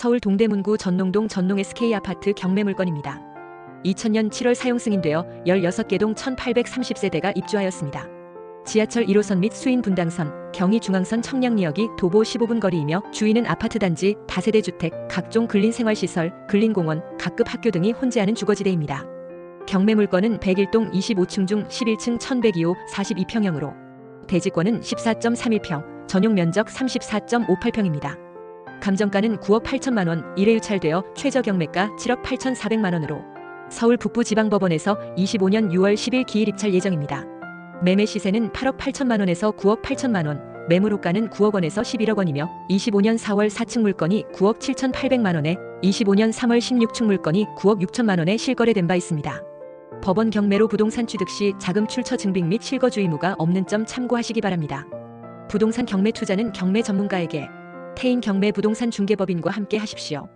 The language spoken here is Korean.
서울 동대문구 전농동 전농 SK 아파트 경매 물건입니다. 2000년 7월 사용 승인되어 16개 동 1830세대가 입주하였습니다. 지하철 1호선 및 수인 분당선, 경의 중앙선 청량리역이 도보 15분 거리이며 주위는 아파트 단지, 다세대 주택, 각종 근린 생활 시설, 근린 공원, 각급 학교 등이 혼재하는 주거지대입니다. 경매 물건은 101동 25층 중 11층 1102호 42평형으로 대지권은 14.31평, 전용 면적 34.58평입니다. 감정가는 9억 8천만 원, 1회 유찰되어 최저 경매가 7억 8천 4백만 원으로 서울 북부지방법원에서 25년 6월 10일 기일 입찰 예정입니다. 매매 시세는 8억 8천만 원에서 9억 8천만 원, 매물 호가는 9억 원에서 11억 원이며 25년 4월 4층 물건이 9억 7천 8백만 원에 25년 3월 16층 물건이 9억 6천만 원에 실거래된 바 있습니다. 법원 경매로 부동산 취득 시 자금 출처 증빙 및 실거주 의무가 없는 점 참고하시기 바랍니다. 부동산 경매 투자는 경매 전문가에게 태인 경매 부동산 중개법인과 함께 하십시오.